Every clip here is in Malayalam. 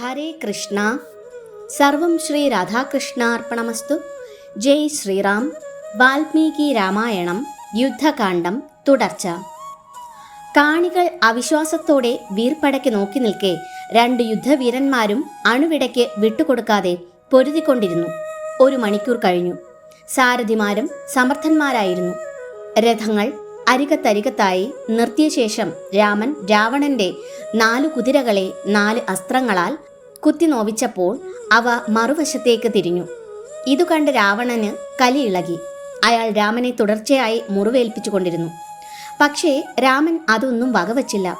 ഹരേ കൃഷ്ണ. സർവം ശ്രീ രാധാകൃഷ്ണാർപ്പണമസ്തു. ജയ് ശ്രീറാം. വാൽമീകി രാമായണം. യുദ്ധകാന്ഡം. തുടർച്ച. കാണികൾ അവിശ്വാസത്തോടെ വീർപ്പടയ്ക്ക് നോക്കി നിൽക്കെ രണ്ട് യുദ്ധവീരന്മാരും അണുവിടയ്ക്ക് വിട്ടുകൊടുക്കാതെ പൊരുതിക്കൊണ്ടിരുന്നു. ഒരു മണിക്കൂർ കഴിഞ്ഞു. സാരഥിമാരും സമർത്ഥന്മാരായിരുന്നു. രഥങ്ങൾ അരികത്തരികത്തായി നിർത്തിയ ശേഷം രാമൻ രാവണന്റെ നാലു കുതിരകളെ നാല് അസ്ത്രങ്ങളാൽ കുത്തിനോവിച്ചപ്പോൾ അവ മറുവശത്തേക്ക് തിരിഞ്ഞു. ഇതു കണ്ട് രാവണന് കലി ഇളകി. അയാൾ രാമനെ തുടർച്ചയായി മുറിവേൽപ്പിച്ചുകൊണ്ടിരുന്നു. പക്ഷേ രാമൻ അതൊന്നും വകവച്ചില്ല.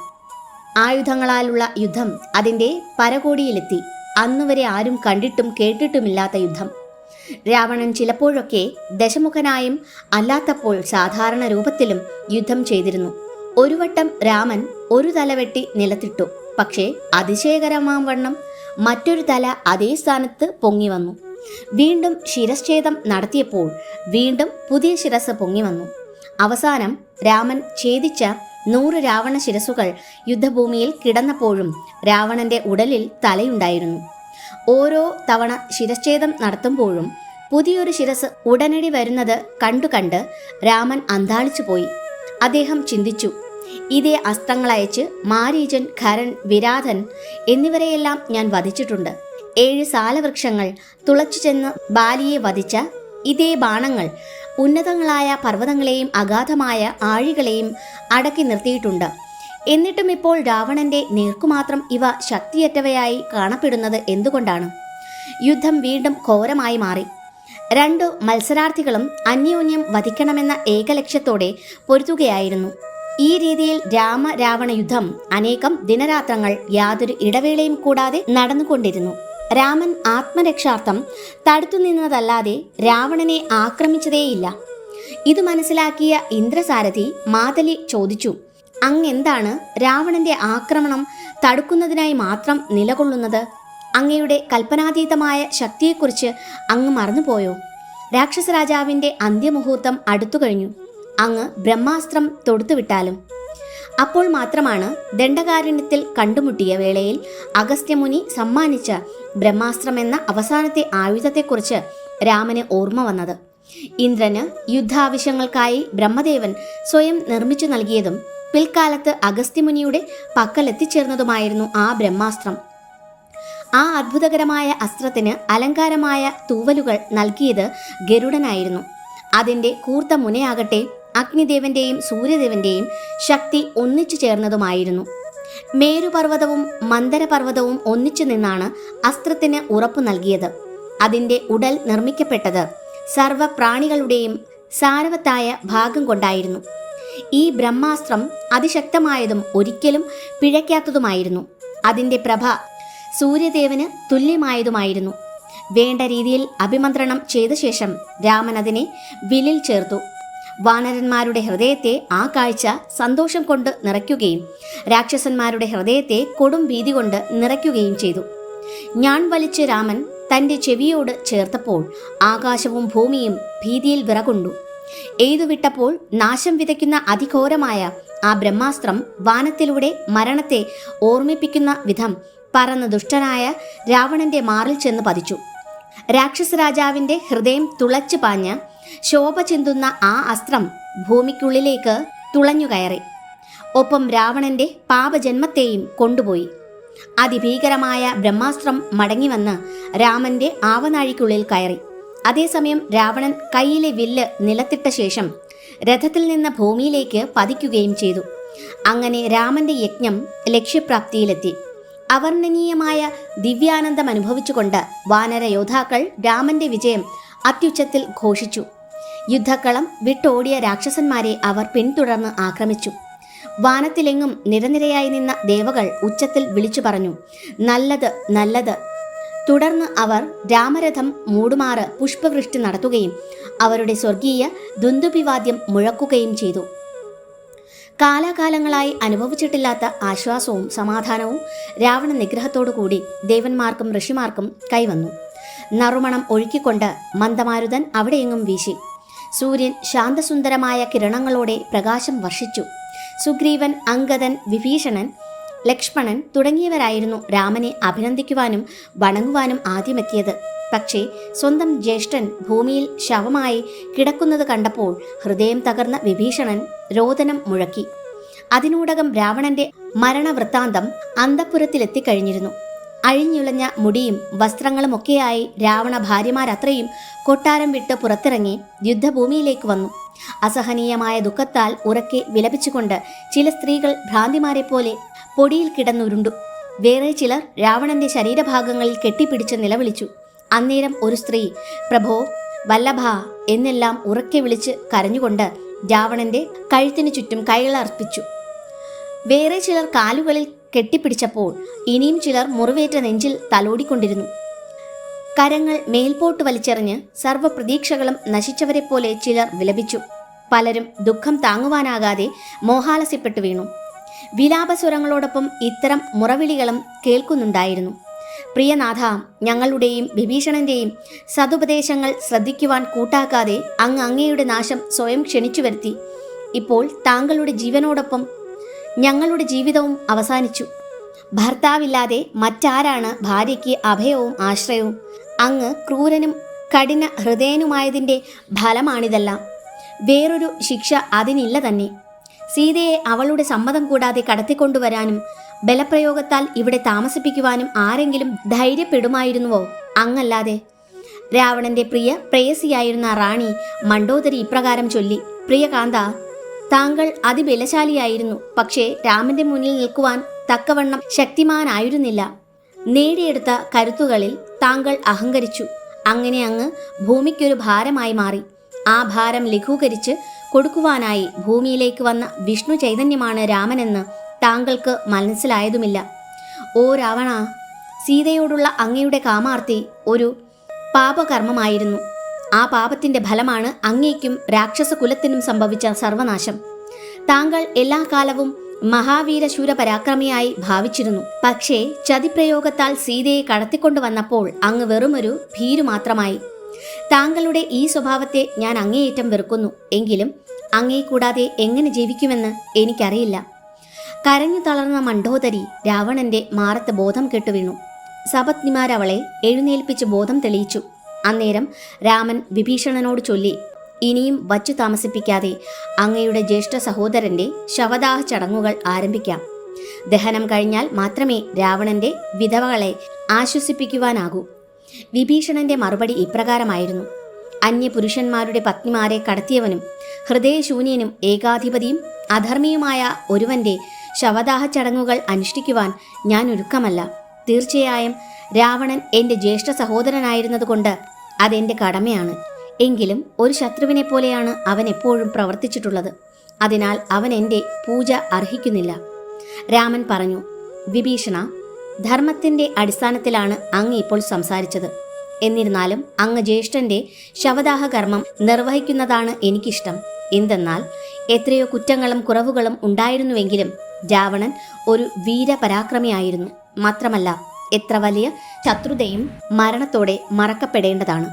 ആയുധങ്ങളാലുള്ള യുദ്ധം അതിന്റെ പരകോടിയിലെത്തി. അന്നുവരെ ആരും കണ്ടിട്ടും കേട്ടിട്ടുമില്ലാത്ത യുദ്ധം. രാവണൻ ചിലപ്പോഴൊക്കെ ദശമുഖനായും അല്ലാത്തപ്പോൾ സാധാരണ രൂപത്തിലും യുദ്ധം ചെയ്തിരുന്നു. ഒരു വട്ടം രാമൻ ഒരു തല വെട്ടി നിലത്തിട്ടു. പക്ഷേ അതിശയകരമാം വണ്ണം മറ്റൊരു തല അതേ സ്ഥാനത്ത് പൊങ്ങി വന്നു. വീണ്ടും ശിരശ്ഛേദം നടത്തിയപ്പോൾ വീണ്ടും പുതിയ ശിരസ് പൊങ്ങി വന്നു. അവസാനം രാമൻ ഛേദിച്ച നൂറ് രാവണ ശിരസുകൾ യുദ്ധഭൂമിയിൽ കിടന്നപ്പോഴും രാവണന്റെ ഉടലിൽ തലയുണ്ടായിരുന്നു. ഓരോ തവണ ശിരച്ഛേദം നടത്തുമ്പോഴും പുതിയൊരു ശിരസ് ഉടനടി വരുന്നത് കണ്ടു കണ്ട് രാമൻ അന്താളിച്ചു പോയി. അദ്ദേഹം ചിന്തിച്ചു ഇതേ അസ്ത്രങ്ങളയച്ച് മാരീചൻ ഖരൻ വിരാധൻ എന്നിവരെയെല്ലാം ഞാൻ വധിച്ചിട്ടുണ്ട്. ഏഴ് സാലവൃക്ഷങ്ങൾ തുളച്ചു ചെന്ന് ബാലിയെ വധിച്ച ഇതേ ബാണങ്ങൾ ഉന്നതങ്ങളായ പർവതങ്ങളെയും അഗാധമായ ആഴികളെയും അടക്കി നിർത്തിയിട്ടുണ്ട്. എന്നിട്ടും ഇപ്പോൾ രാവണന്റെ നേർക്കുമാത്രം ഇവ ശക്തിയറ്റവയായി കാണപ്പെടുന്നത് എന്തുകൊണ്ടാണ്? യുദ്ധം വീണ്ടും ഘോരമായി മാറി. രണ്ടു മത്സരാർത്ഥികളും അന്യോന്യം വധിക്കണമെന്ന ഏക ലക്ഷ്യത്തോടെ പൊരുത്തുകയായിരുന്നു ഈ രീതിയിൽ രാമ രാവണ യുദ്ധം അനേകം ദിനരാത്രങ്ങൾ യാതൊരു ഇടവേളയും കൂടാതെ നടന്നുകൊണ്ടിരുന്നു. രാമൻ ആത്മരക്ഷാർത്ഥം തടുത്തു നിന്നതല്ലാതെ രാവണനെ ആക്രമിച്ചതേയില്ല. ഇത് മനസ്സിലാക്കിയ ഇന്ദ്രസാരഥി മാതലി ചോദിച്ചു അങ്ങെന്താണ് രാവണന്റെ ആക്രമണം തടുക്കുന്നതിനായി മാത്രം നിലകൊള്ളുന്നത്? അങ്ങയുടെ കൽപ്പനാതീതമായ ശക്തിയെക്കുറിച്ച് അങ്ങ് മറന്നുപോയോ? രാക്ഷസ രാജാവിന്റെ അന്ത്യമുഹൂർത്തം അടുത്തു കഴിഞ്ഞു അങ്ങ് ബ്രഹ്മാസ്ത്രം തൊടുത്തുവിട്ടാലും. അപ്പോൾ മാത്രമാണ് ദണ്ഡകാരുണ്യത്തിൽ കണ്ടുമുട്ടിയ വേളയിൽ അഗസ്ത്യമുനി സമ്മാനിച്ച ബ്രഹ്മാസ്ത്രം എന്ന അവസാനത്തെ ആയുധത്തെക്കുറിച്ച് രാമന് ഓർമ്മ വന്നത്. ഇന്ദ്രന് യുദ്ധാവശ്യങ്ങൾക്കായി ബ്രഹ്മദേവൻ സ്വയം നിർമ്മിച്ചു നൽകിയതും പിൽക്കാലത്ത് അഗസ്ത്യമുനിയുടെ പക്കലെത്തിച്ചേർന്നതുമായിരുന്നു ആ ബ്രഹ്മാസ്ത്രം. ആ അത്ഭുതകരമായ അസ്ത്രത്തിന് അലങ്കാരമായ തൂവലുകൾ നൽകിയത് ഗരുഡനായിരുന്നു. അതിന്റെ കൂർത്ത മുനയാകട്ടെ അഗ്നിദേവന്റെയും സൂര്യദേവന്റെയും ശക്തി ഒന്നിച്ചു ചേർന്നതുമായിരുന്നു. മേരുപർവതവും മന്ദരപർവതവും ഒന്നിച്ചു നിന്നാണ് അസ്ത്രത്തിന് ഉറപ്പു നൽകിയത്. അതിന്റെ ഉടൽ നിർമ്മിക്കപ്പെട്ടത് സർവപ്രാണികളുടെയും സാരവത്തായ ഭാഗം കൊണ്ടായിരുന്നു. ഈ ബ്രഹ്മാസ്ത്രം അതിശക്തമായതും ഒരിക്കലും പിഴയ്ക്കാത്തതുമായിരുന്നു. അതിന്റെ പ്രഭ സൂര്യദേവന് തുല്യമായതുമായിരുന്നു. വേണ്ട രീതിയിൽ അഭിമന്ത്രണം ചെയ്ത ശേഷം രാമൻ അതിനെ വില്ലിൽ ചേർത്തു. വാനരന്മാരുടെ ഹൃദയത്തെ ആ കാഴ്ച സന്തോഷം കൊണ്ട് നിറയ്ക്കുകയും രാക്ഷസന്മാരുടെ ഹൃദയത്തെ കൊടും ഭീതി കൊണ്ട് നിറയ്ക്കുകയും ചെയ്തു. ഞാൻ വലിച്ച രാമൻ തന്റെ ചെവിയോട് ചേർത്തപ്പോൾ ആകാശവും ഭൂമിയും ഭീതിയിൽ വിറകൊണ്ടു. എയ്തുവിട്ടപ്പോൾ നാശം വിതയ്ക്കുന്ന അതിഘോരമായ ആ ബ്രഹ്മാസ്ത്രം വാനത്തിലൂടെ മരണത്തെ ഓർമ്മിപ്പിക്കുന്ന വിധം പറന്ന് ദുഷ്ടനായ രാവണന്റെ മാറിൽ ചെന്ന് പതിച്ചു. രാക്ഷസ രാജാവിന്റെ ഹൃദയം തുളച്ചു പാഞ്ഞ് ശോഭ ചിന്തുന്ന ആ അസ്ത്രം ഭൂമിക്കുള്ളിലേക്ക് തുളഞ്ഞു കയറി. ഒപ്പം രാവണന്റെ പാപജന്മത്തെയും കൊണ്ടുപോയി. അതിഭീകരമായ ബ്രഹ്മാസ്ത്രം മടങ്ങിവന്ന് രാമന്റെ ആവനാഴിക്കുള്ളിൽ കയറി. അതേസമയം രാവണൻ കയ്യിലെ വില്ല് നിലത്തിട്ട ശേഷം രഥത്തിൽ നിന്ന് ഭൂമിയിലേക്ക് പതിക്കുകയും ചെയ്തു. അങ്ങനെ രാമന്റെ യജ്ഞം ലക്ഷ്യപ്രാപ്തിയിലെത്തി. അവർണനീയമായ ദിവ്യാനന്ദം അനുഭവിച്ചുകൊണ്ട് വാനര യോദ്ധാക്കൾ രാമന്റെ വിജയം അത്യുച്ചത്തിൽ ഘോഷിച്ചു. യുദ്ധക്കളം വിട്ടോടിയ രാക്ഷസന്മാരെ അവർ പിന്തുടർന്ന് ആക്രമിച്ചു. വാനത്തിലെങ്ങും നിരനിരയായി നിന്ന ദേവകൾ ഉച്ചത്തിൽ വിളിച്ചു പറഞ്ഞു നല്ലത് നല്ലത് തുടർന്ന് അവർ രാമരഥം മൂടുമാറ് പുഷ്പവൃഷ്ടി നടത്തുകയും അവരുടെ സ്വർഗീയ ദുന്ദുപിവാദ്യം മുഴക്കുകയും ചെയ്തു. കാലാകാലങ്ങളായി അനുഭവിച്ചിട്ടില്ലാത്ത ആശ്വാസവും സമാധാനവും രാവണ നിഗ്രഹത്തോടുകൂടി ദേവന്മാർക്കും ഋഷിമാർക്കും കൈവന്നു. നറുമണം ഒഴുക്കിക്കൊണ്ട് മന്ദമാരുതൻ അവിടെയെങ്ങും വീശി. സൂര്യൻ ശാന്തസുന്ദരമായ കിരണങ്ങളോടെ പ്രകാശം വർഷിച്ചു. സുഗ്രീവൻ അങ്കദൻ വിഭീഷണൻ ലക്ഷ്മണൻ തുടങ്ങിയവരായിരുന്നു രാമനെ അഭിനന്ദിക്കുവാനും വണങ്ങുവാനും ആദ്യമെത്തിയത്. പക്ഷേ സ്വന്തം ജ്യേഷ്ഠൻ ഭൂമിയിൽ ശവമായി കിടക്കുന്നത് കണ്ടപ്പോൾ ഹൃദയം തകർന്ന വിഭീഷണൻ രോദനം മുഴക്കി. അതിനൂടകം രാവണന്റെ മരണവൃത്താന്തം അന്തപുരത്തിലെത്തിക്കഴിഞ്ഞിരുന്നു. അഴിഞ്ഞുലഞ്ഞ മുടിയും വസ്ത്രങ്ങളുമൊക്കെയായി രാവണ ഭാര്യമാരത്രയും കൊട്ടാരം വിട്ട് പുറത്തിറങ്ങി യുദ്ധഭൂമിയിലേക്ക് വന്നു. അസഹനീയമായ ദുഃഖത്താൽ ഉറക്കെ വിലപിച്ചുകൊണ്ട് ചില സ്ത്രീകൾ ഭ്രാന്തിമാരെ പോലെ പൊടിയിൽ കിടന്നുരുണ്ടു. വേറെ ചിലർ രാവണന്റെ ശരീരഭാഗങ്ങളിൽ കെട്ടിപ്പിടിച്ച് നിലവിളിച്ചു. അന്നേരം ഒരു സ്ത്രീ പ്രഭോ വല്ലഭ എന്നെല്ലാം ഉറക്കെ വിളിച്ച് കരഞ്ഞുകൊണ്ട് രാവണന്റെ കഴുത്തിനു ചുറ്റും കൈകളർപ്പിച്ചു വേറെ ചിലർ കാലുകളിൽ കെട്ടിപ്പിടിച്ചപ്പോൾ ഇനിയും ചിലർ മുറിവേറ്റ നെഞ്ചിൽ തലോടിക്കൊണ്ടിരുന്നു. കരങ്ങൾ മേൽപോട്ട് വലിച്ചെറിഞ്ഞ് സർവപ്രതീക്ഷകളും നശിച്ചവരെ പോലെ ചിലർ വിലപിച്ചു. പലരും ദുഃഖം താങ്ങുവാനാകാതെ മോഹാലസ്യപ്പെട്ടു വീണു. വിലാപസ്വരങ്ങളോടൊപ്പം ഇത്തരം മുറവിളികളും കേൾക്കുന്നുണ്ടായിരുന്നു. പ്രിയനാഥ ഞങ്ങളുടെയും വിഭീഷണന്റെയും സതുപദേശങ്ങൾ ശ്രദ്ധിക്കുവാൻ കൂട്ടാക്കാതെ അങ്ങ് അങ്ങയുടെ നാശം സ്വയം ക്ഷണിച്ചു വരുത്തി. ഇപ്പോൾ താങ്കളുടെ ജീവനോടൊപ്പം ഞങ്ങളുടെ ജീവിതവും അവസാനിച്ചു. ഭർത്താവില്ലാതെ മറ്റാരാണ് ഭാര്യയ്ക്ക് അഭയവും ആശ്രയവും? അങ്ങ് ക്രൂരനും കഠിന ഹൃദയനുമായതിന്റെ ഫലമാണിതെല്ലാം. വേറൊരു ശിക്ഷ അതിനില്ല തന്നെ. സീതയെ അവളുടെ സമ്മതം കൂടാതെ കടത്തിക്കൊണ്ടുവരാനും ബലപ്രയോഗത്താൽ ഇവിടെ താമസിപ്പിക്കുവാനും ആരെങ്കിലും ധൈര്യപ്പെടുമായിരുന്നുവോ? അങ്ങല്ലാതെ. രാവണന്റെ പ്രിയ പ്രേയസിയായിരുന്ന റാണി മണ്ടോദരി ഇപ്രകാരം ചൊല്ലി പ്രിയകാന്ത താങ്കൾ അതിബലശാലിയായിരുന്നു. പക്ഷേ രാമന്റെ മുന്നിൽ നിൽക്കുവാൻ തക്കവണ്ണം ശക്തിമാനായിരുന്നില്ല. നേടിയെടുത്ത കരുത്തുകളിൽ താങ്കൾ അഹങ്കരിച്ചു. അങ്ങനെ അങ്ങ് ഭൂമിക്കൊരു ഭാരമായി മാറി. ആ ഭാരം ലഘൂകരിച്ച് കൊടുക്കുവാനായി ഭൂമിയിലേക്ക് വന്ന വിഷ്ണു ചൈതന്യമാണ് രാമനെന്ന് താങ്കൾക്ക് മനസ്സിലായതുമില്ല. ഓ രാവണ സീതയോടുള്ള അങ്ങയുടെ കാമാർത്തി ഒരു പാപകർമ്മമായിരുന്നു. ആ പാപത്തിന്റെ ഫലമാണ് അങ്ങേക്കും രാക്ഷസ കുലത്തിനും സംഭവിച്ച സർവനാശം. താങ്കൾ എല്ലാ കാലവും മഹാവീരശൂര പരാക്രമിയായി ഭാവിച്ചിരുന്നു. പക്ഷേ ചതിപ്രയോഗത്താൽ സീതയെ കടത്തിക്കൊണ്ടുവന്നപ്പോൾ അങ്ങ് വെറുമൊരു ഭീരു മാത്രമായി താങ്കളുടെ ഈ സ്വഭാവത്തെ ഞാൻ അങ്ങേയറ്റം വെറുക്കുന്നു. എങ്കിലും അങ്ങേ കൂടാതെ എങ്ങനെ ജീവിക്കുമെന്ന് എനിക്കറിയില്ല. കരഞ്ഞു തളർന്ന മണ്ഡോദരി രാവണന്റെ മാറത്ത് ബോധം കെട്ടുവീണു സപത്നിമാരവളെ എഴുന്നേൽപ്പിച്ച് ബോധം തെളിയിച്ചു. അന്നേരം രാമൻ വിഭീഷണനോട് ചൊല്ലി ഇനിയും വച്ചു താമസിപ്പിക്കാതെ അങ്ങയുടെ ജ്യേഷ്ഠ സഹോദരന്റെ ശവദാഹ ചടങ്ങുകൾ ആരംഭിക്കാം. ദഹനം കഴിഞ്ഞാൽ മാത്രമേ രാവണന്റെ വിധവകളെ ആശ്വസിപ്പിക്കുവാനാകൂ. വിഭീഷണന്റെ മറുപടി ഇപ്രകാരമായിരുന്നു അന്യപുരുഷന്മാരുടെ പത്നിമാരെ കടത്തിയവനും ഹൃദയശൂന്യനും ഏകാധിപതിയും അധർമ്മിയുമായ ഒരുവന്റെ ശവദാഹ ചടങ്ങുകൾ അനുഷ്ഠിക്കുവാൻ ഞാൻ ഒരുക്കമല്ല. തീർച്ചയായും രാവണൻ എന്റെ ജ്യേഷ്ഠ സഹോദരനായിരുന്നതുകൊണ്ട് അതെന്റെ കടമയാണ്. എങ്കിലും ഒരു ശത്രുവിനെ പോലെയാണ് അവൻ എപ്പോഴും പ്രവർത്തിച്ചിട്ടുള്ളത്. അതിനാൽ അവൻ എന്റെ പൂജ അർഹിക്കുന്നില്ല. രാമൻ പറഞ്ഞു വിഭീഷണ ധർമ്മത്തിന്റെ അടിസ്ഥാനത്തിലാണ് അങ്ങ് ഇപ്പോൾ സംസാരിച്ചത്. എന്നിരുന്നാലും അങ്ങ് ജ്യേഷ്ഠന്റെ ശവദാഹ കർമ്മം നിർവഹിക്കുന്നതാണ് എനിക്കിഷ്ടം. എന്തെന്നാൽ എത്രയോ കുറ്റങ്ങളും കുറവുകളും ഉണ്ടായിരുന്നുവെങ്കിലും രാവണൻ ഒരു വീരപരാക്രമിയായിരുന്നു. മാത്രമല്ല എത്ര വലിയ ശത്രുതയും മരണത്തോടെ മറക്കപ്പെടേണ്ടതാണ്.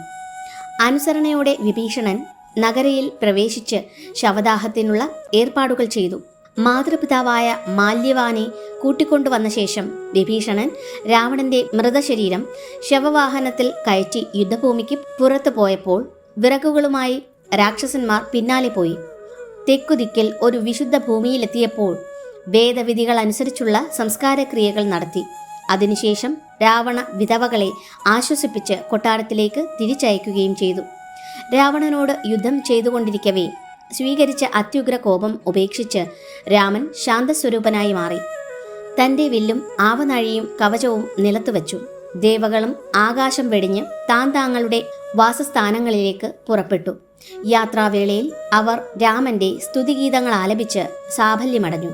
അനുസരണയോടെ വിഭീഷണൻ നഗരയിൽ പ്രവേശിച്ച് ശവദാഹത്തിനുള്ള ഏർപ്പാടുകൾ ചെയ്തു. മാതൃപിതാവായ മാല്യവാനെ കൂട്ടിക്കൊണ്ടുവന്ന ശേഷം വിഭീഷണൻ രാവണന്റെ മൃതശരീരം ശവവാഹനത്തിൽ കയറ്റി യുദ്ധഭൂമിക്ക് പുറത്തു പോയപ്പോൾ വിറകുകളുമായി രാക്ഷസന്മാർ പിന്നാലെ പോയി. തെക്കുദിക്കിൽ ഒരു വിശുദ്ധ ഭൂമിയിലെത്തിയപ്പോൾ വേദവിധികൾ അനുസരിച്ചുള്ള സംസ്കാരക്രിയകൾ നടത്തി. അതിനുശേഷം രാവണ വിധവകളെ ആശ്വസിപ്പിച്ച് കൊട്ടാരത്തിലേക്ക് തിരിച്ചയക്കുകയും ചെയ്തു. രാവണനോട് യുദ്ധം ചെയ്തുകൊണ്ടിരിക്കവേ സ്വീകരിച്ച അത്യുഗ്ര കോപം ഉപേക്ഷിച്ച് രാമൻ ശാന്തസ്വരൂപനായി മാറി. തന്റെ വില്ലും ആവനാഴിയും കവചവും നിലത്തുവച്ചു ദേവകളും ആകാശം വെടിഞ്ഞ് താൻ താങ്ങളുടെ വാസസ്ഥാനങ്ങളിലേക്ക് പുറപ്പെട്ടു. യാത്രാവേളയിൽ അവർ രാമന്റെ സ്തുതിഗീതങ്ങൾ ആലപിച്ച് സാഫല്യമടഞ്ഞു.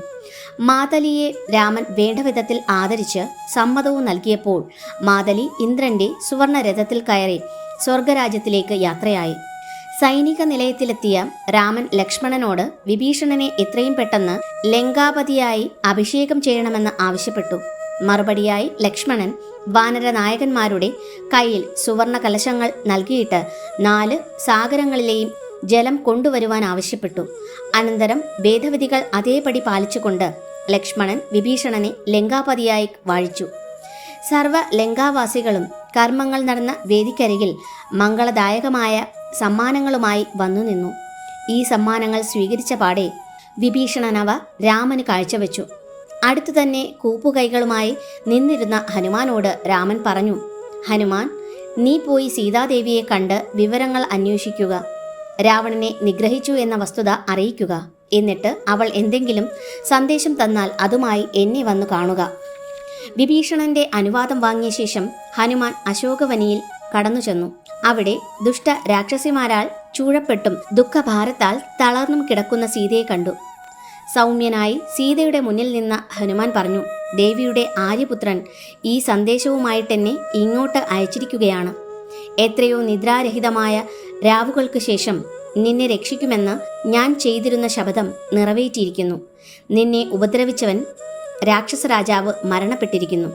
മാതലിയെ രാമൻ വേണ്ടവിധത്തിൽ ആദരിച്ച് സമ്മതവും നൽകിയപ്പോൾ മാതലി ഇന്ദ്രന്റെ സുവർണരഥത്തിൽ കയറി സ്വർഗരാജ്യത്തിലേക്ക് യാത്രയായി. സൈനിക നിലയത്തിലെത്തിയ രാമൻ ലക്ഷ്മണനോട് വിഭീഷണനെ എത്രയും പെട്ടെന്ന് ലങ്കാപതിയായി അഭിഷേകം ചെയ്യണമെന്ന് ആവശ്യപ്പെട്ടു. മറുപടിയായി ലക്ഷ്മണൻ വാനര നായകന്മാരുടെ കയ്യിൽ സുവർണ കലശങ്ങൾ നൽകിയിട്ട് നാല് സാഗരങ്ങളിലെയും ജലം കൊണ്ടുവരുവാൻ ആവശ്യപ്പെട്ടു. അനന്തരം ഭേദവിധികൾ അതേപടി പാലിച്ചുകൊണ്ട് ലക്ഷ്മണൻ വിഭീഷണനെ ലങ്കാപതിയായി വാഴിച്ചു. സർവ ലങ്കാവാസികളും കർമ്മങ്ങൾ നടന്ന വേദിക്കരികിൽ മംഗളദായകമായ സമ്മാനങ്ങളുമായി വന്നു നിന്നു. ഈ സമ്മാനങ്ങൾ സ്വീകരിച്ച പാടെ വിഭീഷണനവ രാമന് കാഴ്ചവെച്ചു. അടുത്തു തന്നെ കൂപ്പുകൈകളുമായി നിന്നിരുന്ന ഹനുമാനോട് രാമൻ പറഞ്ഞു ഹനുമാൻ നീ പോയി സീതാദേവിയെ കണ്ട് വിവരങ്ങൾ അന്വേഷിക്കുക. രാവണനെ നിഗ്രഹിച്ചു എന്ന വസ്തുത അറിയിക്കുക. എന്നിട്ട് അവൾ എന്തെങ്കിലും സന്ദേശം തന്നാൽ അതുമായി എന്നെ വന്നു കാണുക. വിഭീഷണന്റെ അനുവാദം വാങ്ങിയ ശേഷം ഹനുമാൻ അശോകവനിയിൽ കടന്നു ചെന്നു അവിടെ ദുഷ്ട രാക്ഷസിമാരാൽ ചൂഴപ്പെട്ടും ദുഃഖഭാരത്താൽ തളർന്നും കിടക്കുന്ന സീതയെ കണ്ടു. സൗമ്യനായി സീതയുടെ മുന്നിൽ നിന്ന ഹനുമാൻ പറഞ്ഞു ദേവിയുടെ ആര്യപുത്രൻ ഈ സന്ദേശവുമായിട്ടെന്നെ ഇങ്ങോട്ട് അയച്ചിരിക്കുകയാണ്. എത്രയോ നിദ്രാരഹിതമായ രാവുകൾക്ക് ശേഷം നിന്നെ രക്ഷിക്കുമെന്ന് ഞാൻ ചെയ്തിരുന്ന ശപഥം നിറവേറ്റിയിരിക്കുന്നു. നിന്നെ ഉപദ്രവിച്ചവൻ രാക്ഷസരാജാവ് മരണപ്പെട്ടിരിക്കുന്നു.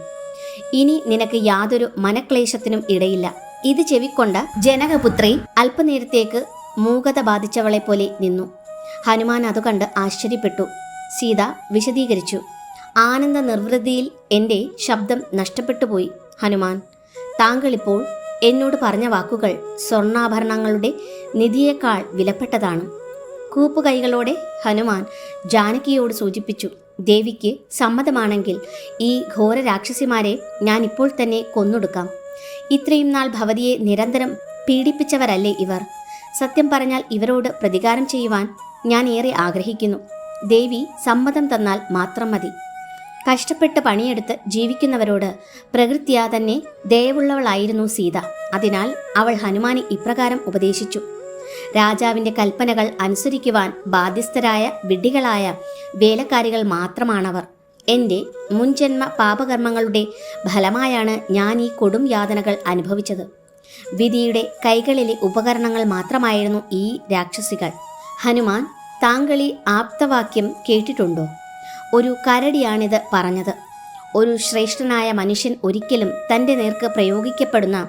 ഇനി നിനക്ക് യാതൊരു മനക്ലേശത്തിനും ഇടയില്ല. ഇത് ചെവിക്കൊണ്ട ജനകപുത്രി അല്പനേരത്തേക്ക് മൂകത ബാധിച്ചവളെ പോലെ നിന്നു. ഹനുമാൻ അത് കണ്ട് ആശ്ചര്യപ്പെട്ടു. സീത വിശദീകരിച്ചു. ആനന്ദ നിർവൃതിയിൽ എന്റെ ശബ്ദം നഷ്ടപ്പെട്ടുപോയി ഹനുമാൻ. താങ്കളിപ്പോൾ എന്നോട് പറഞ്ഞ വാക്കുകൾ സ്വർണാഭരണങ്ങളുടെ നിധിയേക്കാൾ വിലപ്പെട്ടതാണ്. കൂപ്പുകൈകളോടെ ഹനുമാൻ ജാനകിയോട് സൂചിപ്പിച്ചു ദേവിക്ക് സമ്മതമാണെങ്കിൽ ഈ ഘോര രാക്ഷസിമാരെ ഞാൻ ഇപ്പോൾ തന്നെ കൊന്നൊടുക്കാം. ഇത്രയും നാൾ ഭവതിയെ നിരന്തരം പീഡിപ്പിച്ചവരല്ലേ ഇവർ? സത്യം പറഞ്ഞാൽ ഇവരോട് പ്രതികാരം ചെയ്യുവാൻ ഞാൻ ഏറെ ആഗ്രഹിക്കുന്നു. ദേവി സമ്മതം തന്നാൽ മാത്രം മതി. കഷ്ടപ്പെട്ട് പണിയെടുത്ത് ജീവിക്കുന്നവരോട് പ്രകൃത്യാ തന്നെ ദയവുള്ളവളായിരുന്നു സീത. അതിനാൽ അവൾ ഹനുമാനെ ഇപ്രകാരം ഉപദേശിച്ചു. രാജാവിന്റെ കൽപ്പനകൾ അനുസരിക്കുവാൻ ബാധ്യസ്ഥരായ വിഡ്ഢികളായ വേലക്കാരികൾ മാത്രമാണവർ. എന്റെ മുൻജന്മ പാപകർമ്മങ്ങളുടെ ഫലമായാണ് ഞാൻ ഈ കൊടും യാതനകൾ അനുഭവിച്ചത്. വിധിയുടെ കൈകളിലെ ഉപകരണങ്ങൾ മാത്രമായിരുന്നു ഈ രാക്ഷസികൾ. ഹനുമാൻ താങ്കൾ ഈ ആപ്തവാക്യം കേട്ടിട്ടുണ്ടോ? ഒരു കരടിയാണിത് പറഞ്ഞത്. ഒരു ശ്രേഷ്ഠനായ മനുഷ്യൻ ഒരിക്കലും തന്റെ നേർക്ക് പ്രയോഗിക്കപ്പെടുന്ന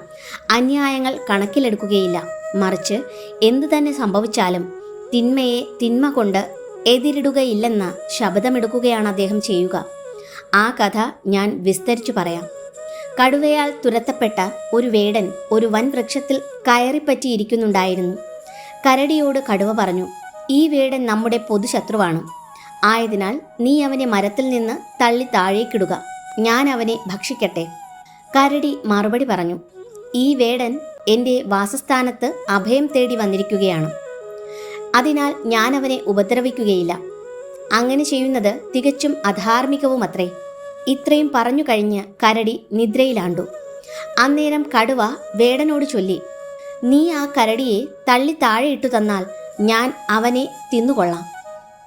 അന്യായങ്ങൾ കണക്കിലെടുക്കുകയില്ല. മറിച്ച് എന്തു തന്നെ സംഭവിച്ചാലും തിന്മയെ തിന്മ കൊണ്ട് എതിരിടുകയില്ലെന്ന ശബ്ദമെടുക്കുകയാണ് അദ്ദേഹം ചെയ്യുക. ആ കഥ ഞാൻ വിസ്തരിച്ചു പറയാം. കടുവയാൽ തുരത്തപ്പെട്ട ഒരു വേടൻ ഒരു വൻ വൃക്ഷത്തിൽ കയറിപ്പറ്റിയിരിക്കുന്നുണ്ടായിരുന്നു. കരടിയോട് കടുവ പറഞ്ഞു ഈ വേടൻ നമ്മുടെ പൊതുശത്രുവാണ്. ആയതിനാൽ നീ അവനെ മരത്തിൽ നിന്ന് തള്ളി താഴേക്കിടുക. ഞാൻ അവനെ ഭക്ഷിക്കട്ടെ. കരടി മറുപടി പറഞ്ഞു ഈ വേടൻ എന്റെ വാസസ്ഥാനത്ത് അഭയം തേടി വന്നിരിക്കുകയാണ്. അതിനാൽ ഞാൻ അവനെ ഉപദ്രവിക്കുകയില്ല. അങ്ങനെ ചെയ്യുന്നത് തികച്ചും അധാർമികവുമത്രേ. ഇത്രയും പറഞ്ഞു കഴിഞ്ഞ് കരടി നിദ്രയിലാണ്ടു. അന്നേരം കടുവ വേടനോട് ചൊല്ലി നീ ആ കരടിയെ തള്ളി താഴെ ഇട്ടു തന്നാൽ ഞാൻ അവനെ തിന്നുകൊള്ളാം.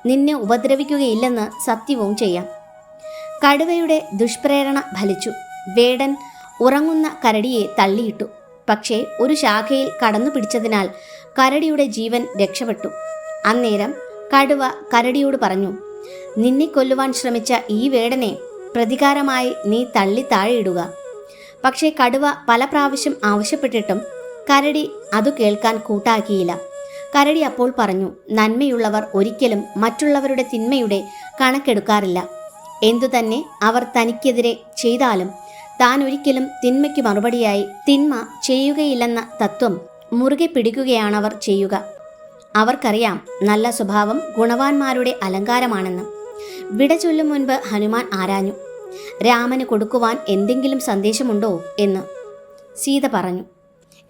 നിന്നെ ഉപദ്രവിക്കുകയില്ലെന്ന് സത്യവും ചെയ്യാം. കടുവയുടെ ദുഷ്പ്രേരണ ഫലിച്ചു. വേടൻ ഉറങ്ങുന്ന കരടിയെ തള്ളിയിട്ടു. പക്ഷേ ഒരു ശാഖയിൽ കടന്നു പിടിച്ചതിനാൽ കരടിയുടെ ജീവൻ രക്ഷപ്പെട്ടു. അന്നേരം കടുവ കരടിയോട് പറഞ്ഞു നിന്നെ കൊല്ലുവാൻ ശ്രമിച്ച ഈ വേടനെ പ്രതികാരമായി നീ തള്ളി താഴെയിടുക. പക്ഷേ കടുവ പല പ്രാവശ്യം ആവശ്യപ്പെട്ടിട്ടും കരടി അതു കേൾക്കാൻ കൂട്ടാക്കിയില്ല. കരടി അപ്പോൾ പറഞ്ഞു നന്മയുള്ളവർ ഒരിക്കലും മറ്റുള്ളവരുടെ തിന്മയുടെ കണക്കെടുക്കാറില്ല. എന്തുതന്നെ അവർ തനിക്കെതിരെ ചെയ്താലും താൻ ഒരിക്കലും തിന്മയ്ക്ക് മറുപടിയായി തിന്മ ചെയ്യുകയില്ലെന്ന തത്വം മുറുകെ പിടിക്കുകയാണവർ ചെയ്യുക. അവർക്കറിയാം നല്ല സ്വഭാവം ഗുണവാന്മാരുടെ അലങ്കാരമാണെന്ന്. വിട ചൊല്ലും മുൻപ് ഹനുമാൻ ആരാഞ്ഞു. രാമന് കൊടുക്കുവാൻ എന്തെങ്കിലും സന്ദേശമുണ്ടോ എന്ന്. സീത പറഞ്ഞു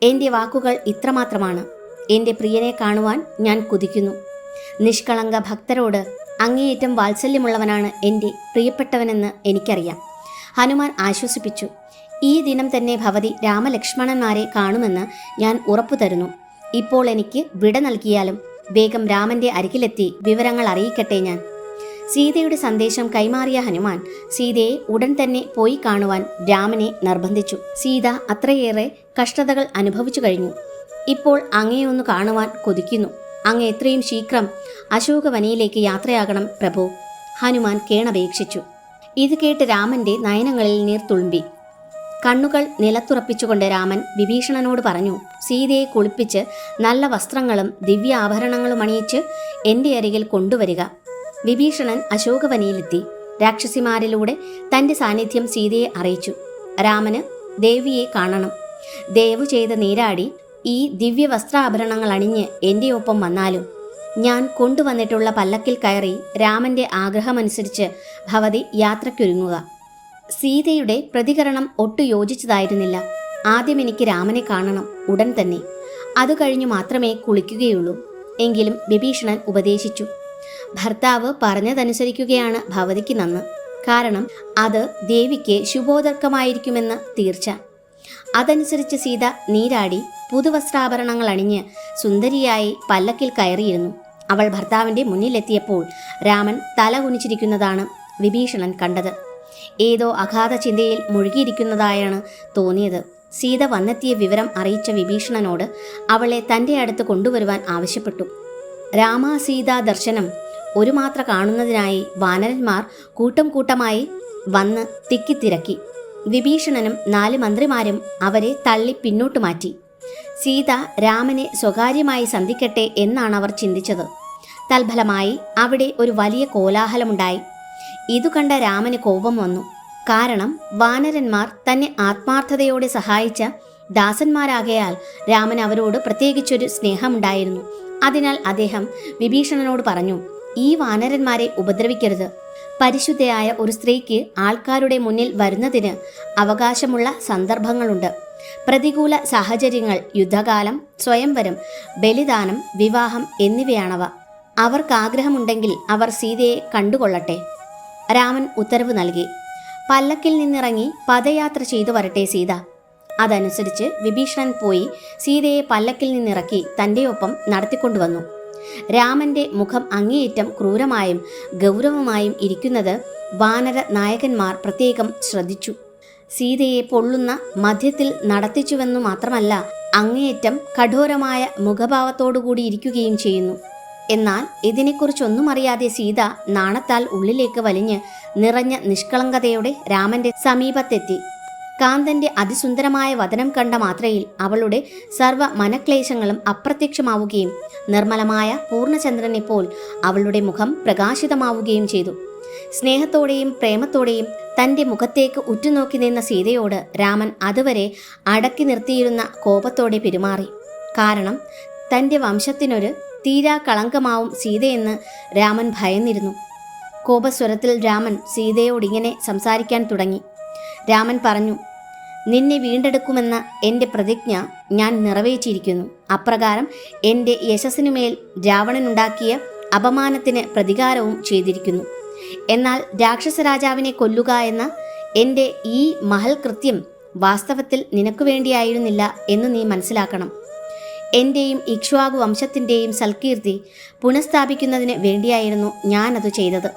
എന്റെ വാക്കുകൾ ഇത്രമാത്രമാണ്. എന്റെ പ്രിയനെ കാണുവാൻ ഞാൻ കുതിക്കുന്നു. നിഷ്കളങ്ക ഭക്തരോട് അങ്ങേയറ്റം വാത്സല്യമുള്ളവനാണ് എന്റെ പ്രിയപ്പെട്ടവനെന്ന് എനിക്കറിയാം. ഹനുമാൻ ആശ്വസിപ്പിച്ചു ഈ ദിനം തന്നെ ഭവതി രാമലക്ഷ്മണന്മാരെ കാണുമെന്ന് ഞാൻ ഉറപ്പു തരുന്നു. ഇപ്പോൾ എനിക്ക് വിട നൽകിയാലും വേഗം രാമന്റെ അരികിലെത്തി വിവരങ്ങൾ അറിയിക്കട്ടെ ഞാൻ. സീതയുടെ സന്ദേശം കൈമാറിയ ഹനുമാൻ സീതയെ ഉടൻ തന്നെ പോയി കാണുവാൻ രാമനെ നിർബന്ധിച്ചു. സീത അത്രയേറെ കഷ്ടതകൾ അനുഭവിച്ചു കഴിഞ്ഞു. ഇപ്പോൾ അങ്ങയൊന്ന് കാണുവാൻ കൊതിക്കുന്നു. അങ്ങ് എത്രയും ശീഘ്രം അശോകവനയിലേക്ക് യാത്രയാകണം പ്രഭു. ഹനുമാൻ കേണപേക്ഷിച്ചു. ഇത് കേട്ട് രാമന്റെ നയനങ്ങളിൽ നീർ തുളുമ്പി. കണ്ണുകൾ നിലത്തുറപ്പിച്ചുകൊണ്ട് രാമൻ വിഭീഷണനോട് പറഞ്ഞു സീതയെ കുളിപ്പിച്ച് നല്ല വസ്ത്രങ്ങളും ദിവ്യ ആഭരണങ്ങളും അണിയിച്ച് എന്റെ അരികിൽ കൊണ്ടുവരിക. വിഭീഷണൻ അശോകവനിയിലെത്തി. രാക്ഷസിമാരിലൂടെ തന്റെ സാന്നിധ്യം സീതയെ അറിയിച്ചു. രാമന് ദേവിയെ കാണണം. ദേവു ചെയ്ത നീരാടി ഈ ദിവ്യ വസ്ത്രാഭരണങ്ങൾ അണിഞ്ഞ് എന്റെ ഒപ്പം വന്നാലും. ഞാൻ കൊണ്ടുവന്നിട്ടുള്ള പല്ലക്കിൽ കയറി രാമന്റെ ആഗ്രഹമനുസരിച്ച് ഭവതി യാത്രയ്ക്കൊരുങ്ങുക. സീതയുടെ പ്രതികരണം ഒട്ടു യോജിച്ചതായിരുന്നില്ല. ആദ്യം എനിക്ക് രാമനെ കാണണം ഉടൻ തന്നെ. അത് കഴിഞ്ഞു മാത്രമേ കുളിക്കുകയുള്ളൂ. എങ്കിലും വിഭീഷണൻ ഉപദേശിച്ചു. ഭർത്താവ് പറഞ്ഞതനുസരിക്കുകയാണ് ഭവതിക്ക് നന്ന്. കാരണം അത് ദേവിക്ക് ശുഭോദർക്കമായിരിക്കുമെന്ന് തീർച്ച. അതനുസരിച്ച് സീത നീരാടി പുതുവസ്ത്രാഭരണങ്ങൾ അണിഞ്ഞ് സുന്ദരിയായി പല്ലക്കിൽ കയറിയിരുന്നു. അവൾ ഭർത്താവിന്റെ മുന്നിലെത്തിയപ്പോൾ രാമൻ തല കുനിച്ചിരിക്കുന്നതാണ് വിഭീഷണൻ കണ്ടത്. ഏതോ അഗാധ ചിന്തയിൽ മുഴുകിയിരിക്കുന്നതായാണ് തോന്നിയത്. സീത വന്നെത്തിയ വിവരം അറിയിച്ച വിഭീഷണനോട് അവളെ തന്റെ അടുത്ത് കൊണ്ടുവരുവാൻ ആവശ്യപ്പെട്ടു. രാമ സീതാ ദർശനം. ഒരു മാത്ര കാണുന്നതിനായി വാനരന്മാർ കൂട്ടം കൂട്ടമായി വന്ന് തിക്കിത്തിരക്കി. വിഭീഷണനും നാല് മന്ത്രിമാരും അവരെ തള്ളി പിന്നോട്ട് മാറ്റി. സീത രാമനെ സ്വകാര്യമായി സന്ധിക്കട്ടെ എന്നാണ് അവർ ചിന്തിച്ചത്. തൽഫലമായി അവിടെ ഒരു വലിയ കോലാഹലമുണ്ടായി. ഇതു കണ്ട രാമന് കോപം വന്നു. കാരണം വാനരന്മാർ തന്നെ ആത്മാർത്ഥതയോടെ സഹായിച്ച ദാസന്മാരാകയാൽ രാമൻ അവരോട് പ്രത്യേകിച്ചൊരു സ്നേഹമുണ്ടായിരുന്നു. അതിനാൽ അദ്ദേഹം വിഭീഷണനോട് പറഞ്ഞു ഈ വാനരന്മാരെ ഉപദ്രവിക്കരുത്. പരിശുദ്ധയായ ഒരു സ്ത്രീക്ക് ആൾക്കാരുടെ മുന്നിൽ വരുന്നതിന് അവകാശമുള്ള സന്ദർഭങ്ങളുണ്ട്. പ്രതികൂല സാഹചര്യങ്ങൾ യുദ്ധകാലം സ്വയംവരം ബലിദാനം വിവാഹം എന്നിവയാണവ. അവർക്ക് ആഗ്രഹമുണ്ടെങ്കിൽ അവർ സീതയെ കണ്ടുകൊള്ളട്ടെ. രാമൻ ഉത്തരവ് നൽകി. പല്ലക്കിൽ നിന്നിറങ്ങി പദയാത്ര ചെയ്തു വരട്ടെ സീത. അതനുസരിച്ച് വിഭീഷണൻ പോയി സീതയെ പല്ലക്കിൽ നിന്നിറക്കി തന്റെ ഒപ്പം നടത്തിക്കൊണ്ടുവന്നു രാമന്റെ മുഖം അങ്ങേയറ്റം ക്രൂരമായും ഗൗരവമായും ഇരിക്കുന്നത് വാനര നായകന്മാർ പ്രത്യേകം ശ്രദ്ധിച്ചു. സീതയെ പൊള്ളുന്ന മധ്യത്തിൽ നടത്തിച്ചുവെന്നു മാത്രമല്ല അങ്ങേയറ്റം കഠോരമായ മുഖഭാവത്തോടുകൂടി ഇരിക്കുകയും ചെയ്യുന്നു. എന്നാൽ ഇതിനെക്കുറിച്ചൊന്നും അറിയാതെ സീത നാണത്താൽ ഉള്ളിലേക്ക് വലിഞ്ഞ് നിറഞ്ഞ നിഷ്കളങ്കതയോടെ രാമന്റെ സമീപത്തെത്തി. കാന്തന്റെ അതിസുന്ദരമായ വതനം കണ്ട മാത്രയിൽ അവളുടെ സർവ മനക്ലേശങ്ങളും അപ്രത്യക്ഷമാവുകയും നിർമ്മലമായ പൂർണചന്ദ്രനെ പോൽ അവളുടെ മുഖം പ്രകാശിതമാവുകയും ചെയ്തു. സ്നേഹത്തോടെയും പ്രേമത്തോടെയും തന്റെ മുഖത്തേക്ക് ഉറ്റുനോക്കി നിന്ന സീതയോട് രാമൻ അതുവരെ അടക്കി നിർത്തിയിരുന്ന കോപത്തോടെ പെരുമാറി. കാരണം തന്റെ വംശത്തിനൊരു തീരാ കളങ്കമാവും സീതയെന്ന് രാമൻ ഭയന്നിരുന്നു. കോപസ്വരത്തിൽ രാമൻ സീതയോട് ഇങ്ങനെ സംസാരിക്കാൻ തുടങ്ങി. രാമൻ പറഞ്ഞു നിന്നെ വീണ്ടെടുക്കുമെന്ന എന്റെ പ്രതിജ്ഞ ഞാൻ നിറവേറ്റിയിരിക്കുന്നു. അപ്രകാരം എന്റെ യശസ്സിനുമേൽ രാവണനുണ്ടാക്കിയ അപമാനത്തിന് പ്രതികാരവും ചെയ്തിരിക്കുന്നു. എന്നാൽ രാക്ഷസരാജാവിനെ കൊല്ലുക എന്ന എന്റെ ഈ മഹൽ കൃത്യം വാസ്തവത്തിൽ നിനക്ക് വേണ്ടിയായിരുന്നില്ല എന്ന് നീ മനസ്സിലാക്കണം. എന്റെയും ഇക്ഷ്വാകു വംശത്തിന്റെയും സൽകീർത്തി പുനഃസ്ഥാപിക്കുന്നതിന് വേണ്ടിയായിരുന്നു ഞാനത് ചെയ്തത്.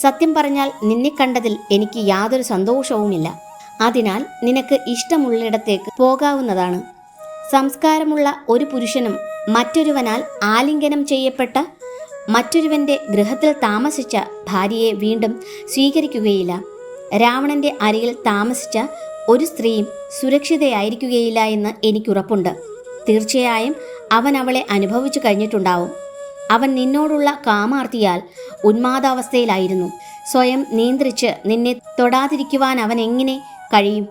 സത്യം പറഞ്ഞാൽ നിന്നെ കണ്ടതിൽ എനിക്ക് യാതൊരു സന്തോഷവുമില്ല. അതിനാൽ നിനക്ക് ഇഷ്ടമുള്ളിടത്തേക്ക് പോകാവുന്നതാണ്. സംസ്കാരമുള്ള ഒരു പുരുഷനും മറ്റൊരുവനാൽ ആലിംഗനം ചെയ്യപ്പെട്ട മറ്റൊരുവന്റെ ഗൃഹത്തിൽ താമസിച്ച ഭാര്യയെ വീണ്ടും സ്വീകരിക്കുകയില്ല. രാവണന്റെ അരികിൽ താമസിച്ച ഒരു സ്ത്രീയും സുരക്ഷിതയായിരിക്കുകയില്ല എന്ന് എനിക്കുറപ്പുണ്ട്. തീർച്ചയായും അവൻ അവളെ അനുഭവിച്ചു കഴിഞ്ഞിട്ടുണ്ടാവും. അവൻ നിന്നോടുള്ള കാമാർത്തിയാൽ ഉന്മാദാവസ്ഥയിലായിരുന്നു. സ്വയം നിയന്ത്രിച്ച് നിന്നെ തൊടാതിരിക്കുവാൻ അവൻ എങ്ങനെ കഴിയും?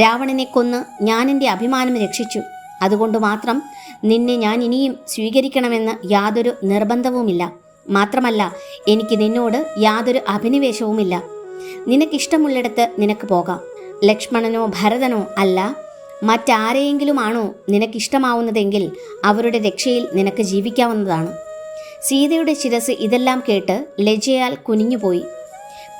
രാവണനെ കൊന്ന് ഞാൻ എന്റെ അഭിമാനം രക്ഷിച്ചു. അതുകൊണ്ട് മാത്രം നിന്നെ ഞാൻ ഇനിയും സ്വീകരിക്കണമെന്ന് യാതൊരു നിർബന്ധവുമില്ല. മാത്രമല്ല എനിക്ക് നിന്നോട് യാതൊരു അഭിനിവേശവുമില്ല. നിനക്കിഷ്ടമുള്ളിടത്ത് നിനക്ക് പോകാം. ലക്ഷ്മണനോ ഭരതനോ അല്ല മറ്റാരെയെങ്കിലുമാണോ നിനക്കിഷ്ടമാവുന്നതെങ്കിൽ അവരുടെ രക്ഷയിൽ നിനക്ക് ജീവിക്കാവുന്നതാണ്. സീതയുടെ ശിരസ് ഇതെല്ലാം കേട്ട് ലജ്ജയാൽ കുനിഞ്ഞുപോയി.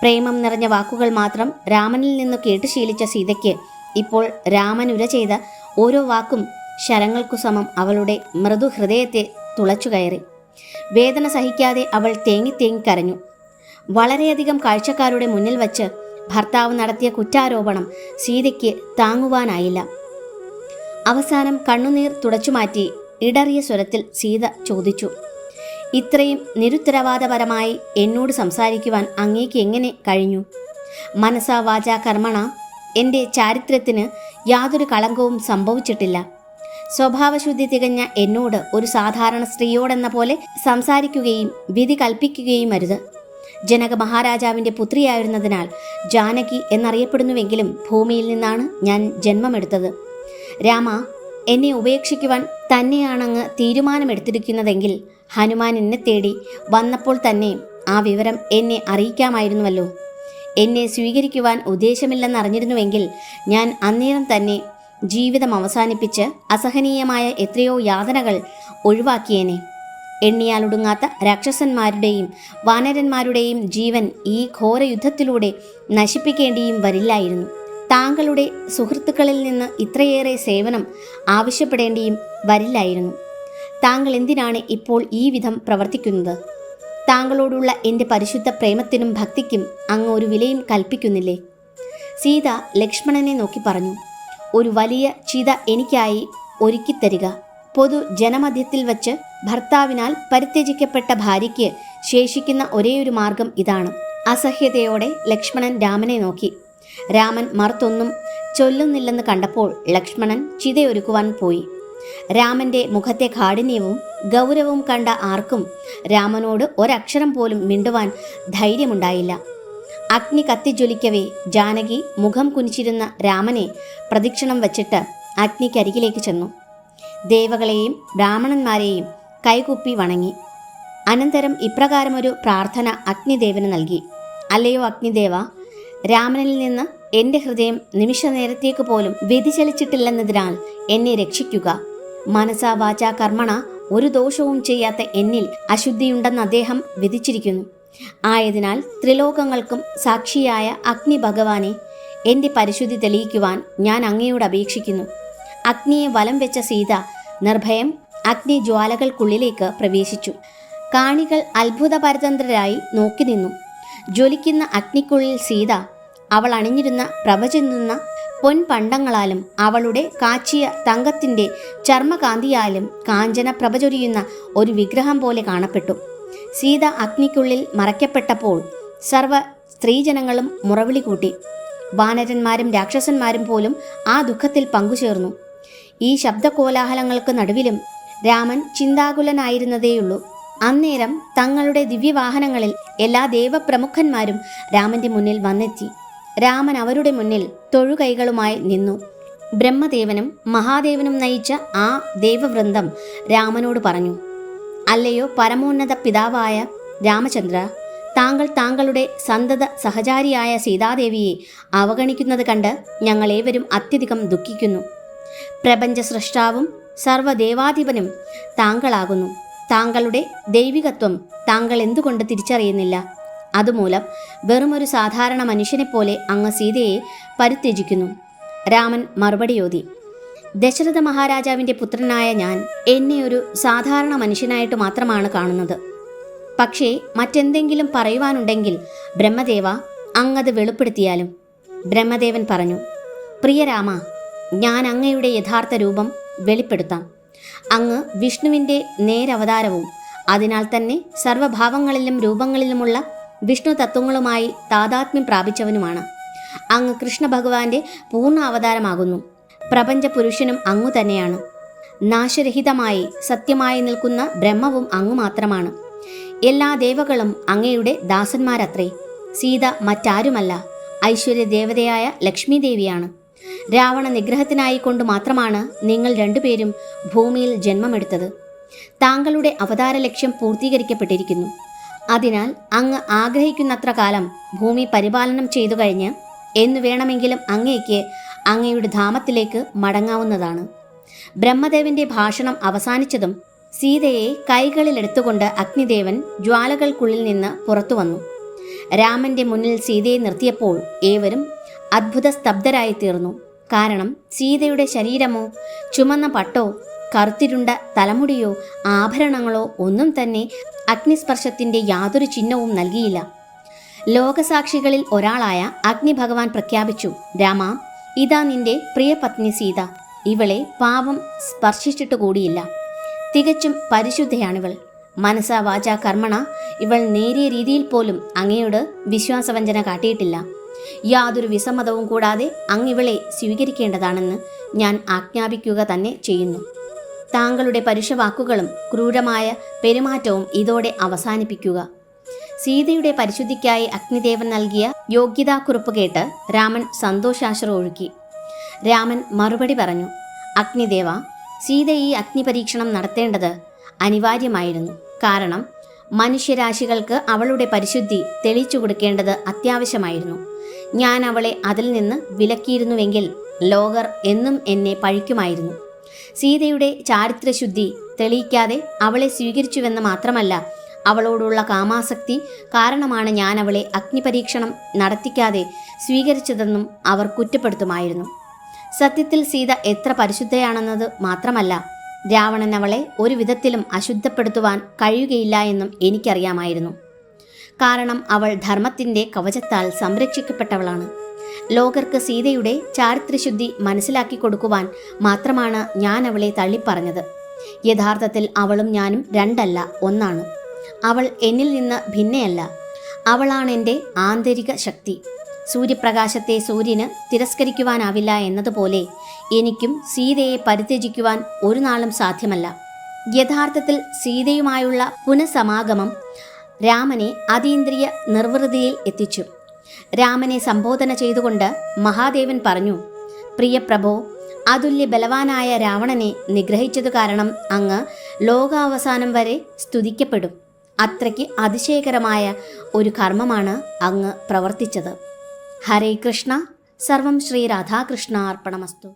പ്രേമം നിറഞ്ഞ വാക്കുകൾ മാത്രം രാമനിൽ നിന്ന് കേട്ട് ശീലിച്ച സീതയ്ക്ക് ഇപ്പോൾ രാമനുര ചെയ്ത ഓരോ വാക്കും ശരങ്ങൾക്കു സമം അവളുടെ മൃദുഹൃദയത്തെ തുളച്ചു കയറി. വേദന സഹിക്കാതെ അവൾ തേങ്ങി തേങ്ങി കരഞ്ഞു. വളരെയധികം കാഴ്ചക്കാരുടെ മുന്നിൽ വച്ച് ഭർത്താവ് നടത്തിയ കുറ്റാരോപണം സീതയ്ക്ക് താങ്ങുവാനായില്ല. അവസാനം കണ്ണുനീർ തുടച്ചുമാറ്റി ഇടറിയ സ്വരത്തിൽ സീത ചോദിച്ചു ഇത്രയും നിരുത്തരവാദപരമായി എന്നോട് സംസാരിക്കുവാൻ അങ്ങേക്ക് എങ്ങനെ കഴിഞ്ഞു? മനസാ വാച കർമ്മണ എന്റെ ചാരിത്രത്തിന് യാതൊരു കളങ്കവും സംഭവിച്ചിട്ടില്ല. സ്വഭാവശുദ്ധി തികഞ്ഞ എന്നോട് ഒരു സാധാരണ സ്ത്രീയോടെന്ന പോലെ സംസാരിക്കുകയും വിധി കൽപ്പിക്കുകയും അരുത് ജനക മഹാരാജാവിന്റെ പുത്രിയായിരുന്നതിനാൽ ജാനകി എന്നറിയപ്പെടുന്നുവെങ്കിലും ഭൂമിയിൽ നിന്നാണ് ഞാൻ ജന്മമെടുത്തത്. രാമ എന്നെ ഉപേക്ഷിക്കുവാൻ തന്നെയാണങ്ങ് തീരുമാനമെടുത്തിരിക്കുന്നതെങ്കിൽ ഹനുമാൻ എന്നെ തേടി വന്നപ്പോൾ തന്നെ ആ വിവരം എന്നെ അറിയിക്കാമായിരുന്നുവല്ലോ. എന്നെ സ്വീകരിക്കുവാൻ ഉദ്ദേശമില്ലെന്നറിഞ്ഞിരുന്നുവെങ്കിൽ ഞാൻ അന്നേരം തന്നെ ജീവിതം അവസാനിപ്പിച്ച് അസഹനീയമായ എത്രയോ യാതനകൾ ഒഴിവാക്കിയേനെ. എണ്ണിയാലൊടുങ്ങാത്ത രാക്ഷസന്മാരുടെയും വാനരന്മാരുടെയും ജീവൻ ഈ ഘോരയുദ്ധത്തിലൂടെ നശിപ്പിക്കേണ്ടിയും വരില്ലായിരുന്നു. താങ്കളുടെ സുഹൃത്തുക്കളിൽ നിന്ന് ഇത്രയേറെ സേവനം ആവശ്യപ്പെടേണ്ടിയും വരില്ലായിരുന്നു. താങ്കൾ എന്തിനാണ് ഇപ്പോൾ ഈ വിധം പ്രവർത്തിക്കുന്നത്? താങ്കളോടുള്ള എന്റെ പരിശുദ്ധ പ്രേമത്തിനും ഭക്തിക്കും അങ്ങ് ഒരു വിലയും കൽപ്പിക്കുന്നില്ലേ? സീത ലക്ഷ്മണനെ നോക്കി പറഞ്ഞു ഒരു വലിയ ചിത എനിക്കായി ഒരുക്കിത്തരിക. പൊതു ജനമധ്യത്തിൽ വച്ച് ഭർത്താവിനാൽ പരിത്യജിക്കപ്പെട്ട ഭാര്യയ്ക്ക് ശേഷിക്കുന്ന ഒരേയൊരു മാർഗം ഇതാണ്. അസഹ്യതയോടെ ലക്ഷ്മണൻ രാമനെ നോക്കി. രാമൻ മറുത്തൊന്നും ചൊല്ലുന്നില്ലെന്ന് കണ്ടപ്പോൾ ലക്ഷ്മണൻ ചിതയൊരുക്കുവാൻ പോയി. രാമന്റെ മുഖത്തെ കാഠിന്യവും ഗൗരവവും കണ്ട ആർക്കും രാമനോട് ഒരക്ഷരം പോലും മിണ്ടുവാൻ ധൈര്യമുണ്ടായില്ല. അഗ്നി കത്തിജ്വലിക്കവേ ജാനകി മുഖം കുനിച്ചിരുന്ന രാമനെ പ്രദക്ഷിണം വച്ചിട്ട് അഗ്നിക്കരികിലേക്ക് ചെന്നു. ദേവകളെയും ബ്രാഹ്മണന്മാരെയും കൈകുപ്പി വണങ്ങി. അനന്തരം ഇപ്രകാരമൊരു പ്രാർത്ഥന അഗ്നിദേവന് നൽകി. അല്ലയോ അഗ്നിദേവ രാമനിൽ നിന്ന് എന്റെ ഹൃദയം നിമിഷ നേരത്തേക്ക് പോലും വ്യതിചലിച്ചിട്ടില്ലെന്നതിനാൽ എന്നെ രക്ഷിക്കുക. മനസാ വാച കർമ്മണ ഒരു ദോഷവും ചെയ്യാത്ത എന്നിൽ അശുദ്ധിയുണ്ടെന്ന് അദ്ദേഹം വിധിച്ചിരിക്കുന്നു. ആയതിനാൽ ത്രിലോകങ്ങൾക്കും സാക്ഷിയായ അഗ്നി ഭഗവാനെ എന്റെ പരിശുദ്ധി തെളിയിക്കുവാൻ ഞാൻ അങ്ങയോട് അപേക്ഷിക്കുന്നു. അഗ്നിയെ വലം വെച്ച സീത നിർഭയം അഗ്നി ജ്വാലകൾക്കുള്ളിലേക്ക് പ്രവേശിച്ചു. കാണികൾ അത്ഭുതപരതന്ത്രരായി നോക്കി നിന്നു ജ്വലിക്കുന്ന അഗ്നിക്കുള്ളിൽ സീത അവൾ അണിഞ്ഞിരുന്ന പ്രവചിന്നുന്ന പൊൻപണ്ടങ്ങളാലും അവളുടെ കാച്ചിയ തങ്കത്തിന്റെ ചർമ്മകാന്തിയാലും കാഞ്ചന പ്രഭചൊരിയുന്ന ഒരു വിഗ്രഹം പോലെ കാണപ്പെട്ടു. സീത അഗ്നിക്കുള്ളിൽ മറയ്ക്കപ്പെട്ടപ്പോൾ സർവ സ്ത്രീജനങ്ങളും മുറവിളി കൂട്ടി. വാനരന്മാരും രാക്ഷസന്മാരും പോലും ആ ദുഃഖത്തിൽ പങ്കുചേർന്നു. ഈ ശബ്ദകോലാഹലങ്ങൾക്ക് നടുവിലും രാമൻ ചിന്താകുലനായിരുന്നതേയുള്ളൂ. അന്നേരം തങ്ങളുടെ ദിവ്യവാഹനങ്ങളിൽ എല്ലാ ദേവപ്രമുഖന്മാരും രാമന്റെ മുന്നിൽ വന്നെത്തി. രാമൻ അവരുടെ മുന്നിൽ തൊഴുകൈകളുമായി നിന്നു. ബ്രഹ്മദേവനും മഹാദേവനും നയിച്ച ആ ദേവവൃന്ദം രാമനോട് പറഞ്ഞു അല്ലയോ പരമോന്നത പിതാവായ രാമചന്ദ്ര താങ്കൾ താങ്കളുടെ സന്തത സഹചാരിയായ സീതാദേവിയെ അവഗണിക്കുന്നത് കണ്ട് ഞങ്ങളേവരും അത്യധികം ദുഃഖിക്കുന്നു. പ്രപഞ്ച സൃഷ്ടാവും സർവദേവാധിപനും താങ്കളാകുന്നു. താങ്കളുടെ ദൈവികത്വം താങ്കൾ എന്തുകൊണ്ട് തിരിച്ചറിയുന്നില്ല? അതുമൂലം വെറുമൊരു സാധാരണ മനുഷ്യനെപ്പോലെ അങ്ങ് സീതയെ പരിത്യജിക്കുന്നു. രാമൻ മറുപടിയോതി ദശരഥ മഹാരാജാവിന്റെ പുത്രനായ ഞാൻ എന്നെ ഒരു സാധാരണ മനുഷ്യനായിട്ട് മാത്രമാണ് കാണുന്നത്. പക്ഷേ മറ്റെന്തെങ്കിലും പറയുവാനുണ്ടെങ്കിൽ ബ്രഹ്മദേവ അങ്ങത് വെളിപ്പെടുത്തിയാലും. ബ്രഹ്മദേവൻ പറഞ്ഞു പ്രിയ രാമ ഞാൻ അങ്ങയുടെ യഥാർത്ഥ രൂപം വെളിപ്പെടുത്താം. അങ്ങ് വിഷ്ണുവിന്റെ നേരവതാരവും അതിനാൽ തന്നെ സർവഭാവങ്ങളിലും രൂപങ്ങളിലുമുള്ള വിഷ്ണു തത്വങ്ങളുമായി താതാത്മ്യം പ്രാപിച്ചവനുമാണ്. അങ്ങ് കൃഷ്ണ ഭഗവാന്റെ പൂർണ അവതാരമാകുന്നു പ്രപഞ്ച പുരുഷനും അങ്ങു തന്നെയാണ്. നാശരഹിതമായി സത്യമായി നിൽക്കുന്ന ബ്രഹ്മവും അങ്ങു മാത്രമാണ്. എല്ലാ ദേവകളും അങ്ങയുടെ ദാസന്മാരത്രേ. സീത മറ്റാരുമല്ല. ഐശ്വര്യ ദേവതയായ ലക്ഷ്മി ദേവിയാണ് രാവണ നിഗ്രഹത്തിനായി കൊണ്ട് മാത്രമാണ് നിങ്ങൾ രണ്ടുപേരും ഭൂമിയിൽ ജന്മമെടുത്തത്. താങ്കളുടെ അവതാര ലക്ഷ്യം പൂർത്തീകരിക്കപ്പെട്ടിരിക്കുന്നു. അതിനാൽ അങ്ങ് ആഗ്രഹിക്കുന്നത്ര കാലം ഭൂമി പരിപാലനം ചെയ്തു കഴിഞ്ഞ് എന്നു വേണമെങ്കിലും അങ്ങേക്ക് അങ്ങയുടെ ധാമത്തിലേക്ക് മടങ്ങാവുന്നതാണ്. ബ്രഹ്മദേവന്റെ ഭാഷണം അവസാനിച്ചതും സീതയെ കൈകളിലെടുത്തുകൊണ്ട് അഗ്നിദേവൻ ജ്വാലകൾക്കുള്ളിൽ നിന്ന് പുറത്തു വന്നു. രാമന്റെ മുന്നിൽ സീതയെ നിർത്തിയപ്പോൾ ഏവരും അത്ഭുത സ്തബ്ധരായി തീർന്നു കാരണം സീതയുടെ ശരീരമോ ചുമന്ന പട്ടോ കറുത്തിരുണ്ട തലമുടിയോ ആഭരണങ്ങളോ ഒന്നും തന്നെ അഗ്നിസ്പർശത്തിന്റെ യാതൊരു ചിഹ്നവും നൽകിയില്ല. ലോകസാക്ഷികളിൽ ഒരാളായ അഗ്നി ഭഗവാൻ പ്രഖ്യാപിച്ചു രാമ ഇതാ നിന്റെ പ്രിയപത്നി സീത. ഇവളെ പാപം സ്പർശിച്ചിട്ട് കൂടിയില്ല. തികച്ചും പരിശുദ്ധയാണിവൾ. മനസാ വാച കർമ്മണ ഇവൾ നേരിയ രീതിയിൽ പോലും അങ്ങയോട് വിശ്വാസവഞ്ചന കാട്ടിയിട്ടില്ല. യാതൊരു വിസമ്മതവും കൂടാതെ അങ്ങിവളെ സ്വീകരിക്കേണ്ടതാണെന്ന് ഞാൻ ആജ്ഞാപിക്കുക തന്നെ ചെയ്യുന്നു. താങ്കളുടെ പരുഷവാക്കുകളും ക്രൂരമായ പെരുമാറ്റവും ഇതോടെ അവസാനിപ്പിക്കുക. സീതയുടെ പരിശുദ്ധിക്കായി അഗ്നിദേവൻ നൽകിയ യോഗ്യതാക്കുറിപ്പ് കേട്ട് രാമൻ സന്തോഷാശ്ര ഒഴുക്കി. രാമൻ മറുപടി പറഞ്ഞു അഗ്നിദേവ സീത ഈ അഗ്നിപരീക്ഷണം നടത്തേണ്ടത് അനിവാര്യമായിരുന്നു. കാരണം മനുഷ്യരാശികൾക്ക് അവളുടെ പരിശുദ്ധി തെളിച്ചു കൊടുക്കേണ്ടത് അത്യാവശ്യമായിരുന്നു. ഞാൻ അവളെ അതിൽ നിന്ന് വിലക്കിയിരുന്നുവെങ്കിൽ ലോകർ എന്നും എന്നെ പഴിക്കുമായിരുന്നു. സീതയുടെ ചാരിത്രശുദ്ധി തെളിയിക്കാതെ അവളെ സ്വീകരിച്ചുവെന്ന് മാത്രമല്ല അവളോടുള്ള കാമാസക്തി കാരണമാണ് ഞാൻ അവളെ അഗ്നിപരീക്ഷണം നടത്തിക്കാതെ സ്വീകരിച്ചതെന്നും അവർ കുറ്റപ്പെടുത്തുമായിരുന്നു. സത്യത്തിൽ സീത എത്ര പരിശുദ്ധയാണെന്നത് മാത്രമല്ല രാവണൻ അവളെ ഒരു വിധത്തിലും അശുദ്ധപ്പെടുത്തുവാൻ കഴിയുകയില്ല എന്നും എനിക്കറിയാമായിരുന്നു. കാരണം അവൾ ധർമ്മത്തിന്റെ കവചത്താൽ സംരക്ഷിക്കപ്പെട്ടവളാണ്. ലോകർക്ക് സീതയുടെ ചാരിത്രശുദ്ധി മനസ്സിലാക്കി കൊടുക്കുവാൻ മാത്രമാണ് ഞാൻ അവളെ തള്ളിപ്പറഞ്ഞത്. യഥാർത്ഥത്തിൽ അവളും ഞാനും രണ്ടല്ല ഒന്നാണ്. അവൾ എന്നിൽ നിന്ന് ഭിന്നയല്ല. അവളാണ് എന്റെ ആന്തരിക ശക്തി. സൂര്യപ്രകാശത്തെ സൂര്യന് തിരസ്കരിക്കുവാനാവില്ല എന്നതുപോലെ എനിക്കും സീതയെ പരിത്യജിക്കുവാൻ ഒരു നാളും സാധ്യമല്ല. യഥാർത്ഥത്തിൽ സീതയുമായുള്ള പുനഃസമാഗമം രാമനെ അതീന്ദ്രിയ നിർവൃതിയിൽ എത്തിച്ചു. രാമനെ സംബോധന ചെയ്തുകൊണ്ട് മഹാദേവൻ പറഞ്ഞു പ്രിയപ്രഭോ അതുല്യ ബലവാനായ രാവണനെ നിഗ്രഹിച്ചതു കാരണം അങ്ങ് ലോകാവസാനം വരെ സ്തുതിക്കപ്പെടും. അത്രയ്ക്ക് അതിശയകരമായ ഒരു കർമ്മമാണ് അങ്ങ് പ്രവർത്തിച്ചത്. ഹരേ കൃഷ്ണ. സർവം ശ്രീ രാധാകൃഷ്ണ അർപ്പണമസ്തു